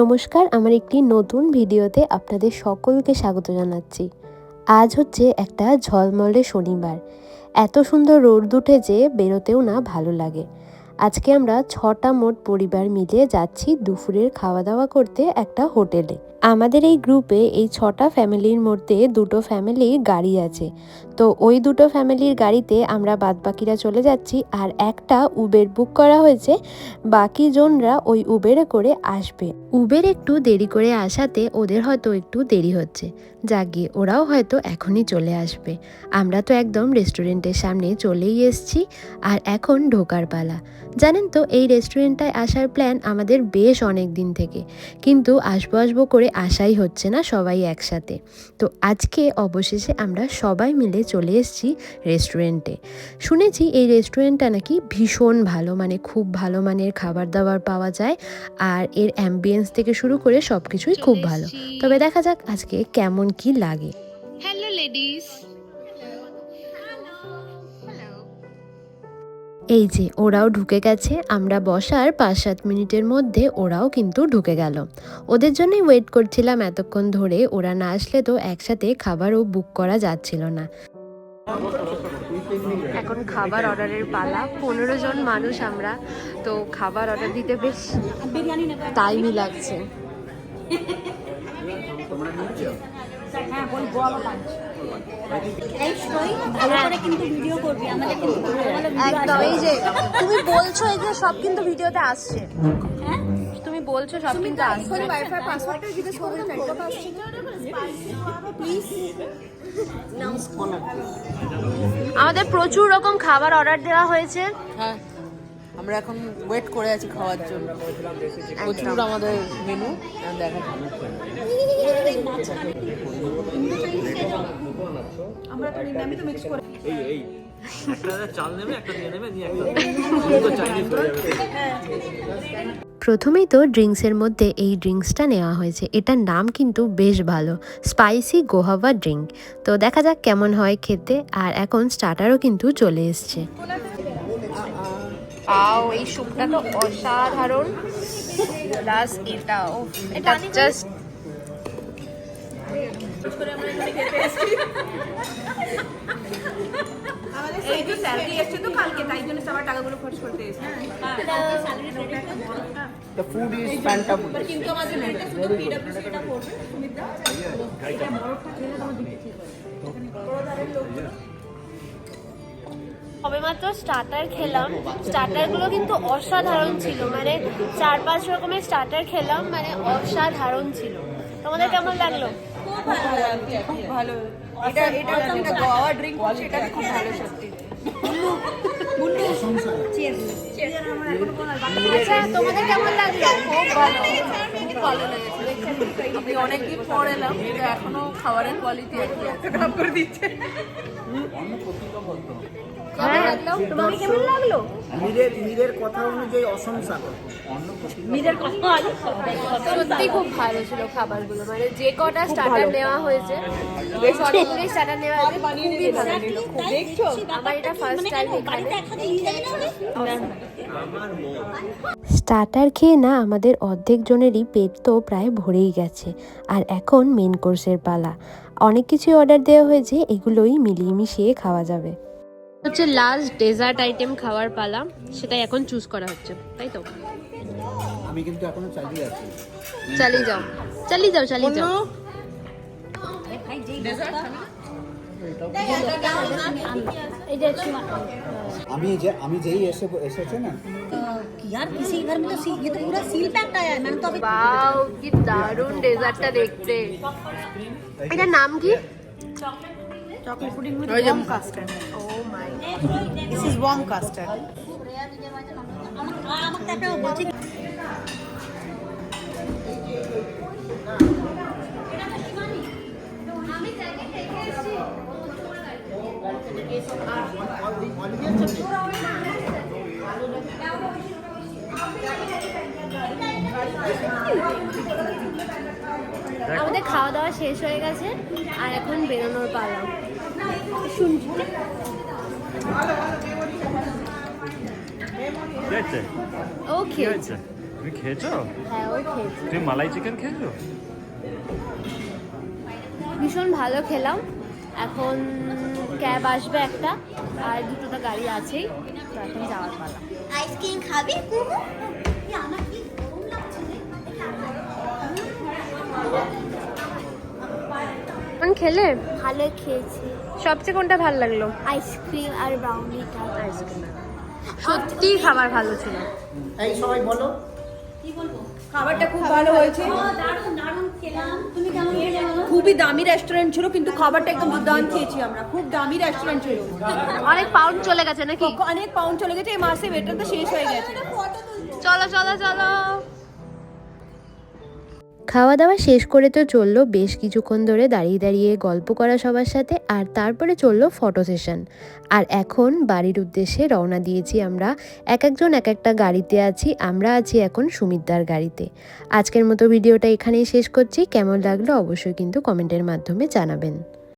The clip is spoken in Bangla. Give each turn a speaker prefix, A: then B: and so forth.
A: নমস্কার, আমার একটি নতুন ভিডিওতে আপনাদের সকলকে স্বাগত জানাচ্ছি। আজ হচ্ছে একটা ঝলমলে শনিবার। এত সুন্দর রোদ উঠেছে বেরোতেও না ভালো লাগে। আজকে আমরা ছটা মোট পরিবার মিলে যাচ্ছি দুপুরের খাওয়া দাওয়া করতে একটা হোটেলে। আমাদের এই গ্রুপে এই ছটা ফ্যামিলির মধ্যে দুটো ফ্যামিলি গাড়ি আছে। তো ওই দুটো ফ্যামিলির গাড়িতে আমরা বাদবাকিরা চলে যাচ্ছি আর একটা উবের বুক করা হয়েছে। বাকি জনরা ওই উবেরে করে আসবে। উবের একটু দেরি করে আসাতে ওদের হয়তো একটু দেরি হচ্ছে। জাগিয়ে ওরাও হয়তো এখনই চলে আসবে। আমরা তো একদম রেস্টুরেন্টের সামনে চলেই এসেছি আর এখন ঢোকার পালা। জানেন তো এই রেস্টুরেন্টটায় আসার প্ল্যান আমাদের বেশ অনেক দিন থেকে। কিন্তু আসব আসব করে আসাই হচ্ছে না সবাই একসাথে। তো আজকে অবশেষে আমরা সবাই মিলে চলে এসেছি রেস্টুরেন্টে। শুনেছি এই রেস্টুরেন্টটা নাকি ভীষণ ভালো মানে খুব ভালো মানের খাবার দাবার পাওয়া যায় আর এর অ্যাম্বিয়েন্স থেকে শুরু করে সব কিছুই খুব ভালো। তবে দেখা যাক আজকে কেমন কি লাগে।
B: হ্যালো লেডিস
A: এই যে ওরাও ঢুকে গেছে। আমরা বসার পাঁচ সাত মিনিটের মধ্যে ওরাও কিন্তু ঢুকে গেল। ওদের জন্যই ওয়েট করছিলাম এতক্ষণ ধরে। ওরা না আসলে তো একসাথে খাবারও বুক করা যাচ্ছিল না। এখন খাবার অর্ডারের পালা। পনেরো জন মানুষ আমরা। তো খাবার অর্ডার দিতে বেশ টাইমই লাগছে। একদম এই যে তুমি বলছো এই যে সব কিন্তু ভিডিওতে আসছে।
C: হ্যাঁ
A: তুমি বলছো সব কিন্তু আসছে।
C: ওয়াইফাই পাসওয়ার্ডটা জিজ্ঞেস করবে আসছে। প্লিজ
A: আমাদের প্রচুর রকম খাবার অর্ডার দেওয়া হয়েছে।
D: হ্যাঁ। আমরা এখন ওয়েট করে আছি খাওয়ার জন্য। প্রচুর আমাদের মেনু দেখা
E: এই এই। একটা চাল নেবে একটা দিয়ে নেবে নিয়ে একটা চাইনিজ যাবে।
A: প্রথমেই তো ড্রিঙ্কসের মধ্যে এই ড্রিঙ্কসটা নেওয়া হয়েছে। এটার নাম কিন্তু বেশ ভালো স্পাইসি গোহাবা ড্রিঙ্ক। তো দেখা যাক কেমন হয় খেতে আর এখন স্টার্টারও কিন্তু চলে এসছে। আও এই স্যুপটা তো অসাধারণ। প্লাস এটাও। এটা জাস্ট
F: এই যে স্যালারি এসছে তো কালকে তাই জন্য সবার টাকাগুলো খরচ করতে এসেছে।
D: ফুড ইজ ফ্যান্টাবুল
F: কিন্তু আমাদের রেটটা শুধু পিডব্লিউসি এটা করবে সুমিত্রা
A: সবেমাত্র স্টার্টার খেলাম। স্টার্টারগুলো কিন্তু অসাধারণ ছিল। মানে চার পাঁচ রকমের স্টার্টার খেলাম মানে অসাধারণ ছিল। তোমাদের কেমন লাগল?
F: খুব ভালো এটা এটা একটা গোয়া ড্রিঙ্ক সেটা খুব ভালো সত্যি।
A: আচ্ছা তোমাদের কেমন লাগল? খুব ভালো।
F: খুব ভালো লেগেছে। আমি অনেকদিন পর এলাম এখনও খাবারের কোয়ালিটি খারাপ করে দিচ্ছে।
A: তোমাকে কেমন লাগল?
G: মীরের মীরের কথা অনুযায়ী অসংসা
A: সত্যি খুব ভালো ছিল খাবারগুলো। মানে যে কটা স্টার্টার নেওয়া হয়েছে বেশ স্টার্টার নেওয়া হয়েছে খুবই ভালো ছিল। আমার এটা ফার্স্ট টাইম এখানে। স্টার্টার খেয়ে না আমাদের অর্ধেক জনেরই পেট তো প্রায় ভরেই গেছে আর এখন মেন কোর্সের পালা। অনেক কিছু অর্ডার দেওয়া হয়েছে এগুলোই মিলিয়ে মিশিয়ে খাওয়া যাবে। হচ্ছে লাস্ট ডেজার্ট আইটেম খাওয়ার পালা সেটাই এখন চুজ করা হচ্ছে তাই তো?
G: আমি কিন্তু এখনও চালিয়ে আছি।
A: চালিয়ে যাও চালিয়ে যাও চালিয়ে যাও।
G: আমি যে আমি যেই এসে এসেছে না
C: यार किसी घर में तो सील ये तो पूरा सील पैक्ड आया है मैंने तो अभी
A: ওয়াও কি দারুণ ডেজার্টটা দেখতে এটার নাম কি
F: chocolate pudding with warm custard
A: oh my
F: this is warm custard
C: আমাকে একটা বলছে
A: আমাদের খাওয়া দাওয়া শেষ হয়ে গেছে আর এখন বেরোনোর পালা। শুনছি
E: কি হয়েছে? তুমি খেয়েছো?
C: হ্যাঁ ওই খেয়েছি।
E: তুমি মালাই চিকেন খেয়েছো?
C: ভীষণ ভালো খেলাম। এখন ক্যাব আসবে একটা আর দুটোটা গাড়ি আছেই তো এখন যাওয়ার পালা।
B: আইসক্রিম খাবে
C: কোন খেলে?
B: ভালো খেয়েছি।
C: সবচেয়ে কোনটা ভালো লাগল?
B: আইসক্রিম আর ব্রাউনিটা
C: সত্যি খাবার ভালো ছিল।
G: এই সবাই বলো।
F: খাবারটা খুব ভালো হয়েছে। খুবই দামি রেস্টুরেন্ট ছিল কিন্তু খাবারটা একদম দুর্দান্ত খেয়েছি আমরা। খুব দামি রেস্টুরেন্ট ছিল।
C: অনেক পাউন্ড চলে গেছে নাকি?
F: অনেক পাউন্ড চলে গেছে এই মাসে বেটার তো শেষ হয়ে গেছে।
C: চলো চলো চলো।
A: খাওয়া দাওয়া শেষ করে তো চলল বেশ কিছুক্ষণ ধরে দাঁড়িয়ে দাঁড়িয়ে গল্প করা সবার সাথে আর তারপরে চলল ফটো সেশন। আর এখন বাড়ির উদ্দেশ্যে রওনা দিয়েছি আমরা। এক একজন এক একটা গাড়িতে আছি, আমরা আছি এখন সুমিতদার গাড়িতে। আজকের মতো ভিডিওটা এখানেই শেষ করছি। কেমন লাগল অবশ্যই কিন্তু কমেন্টের মাধ্যমে জানাবেন।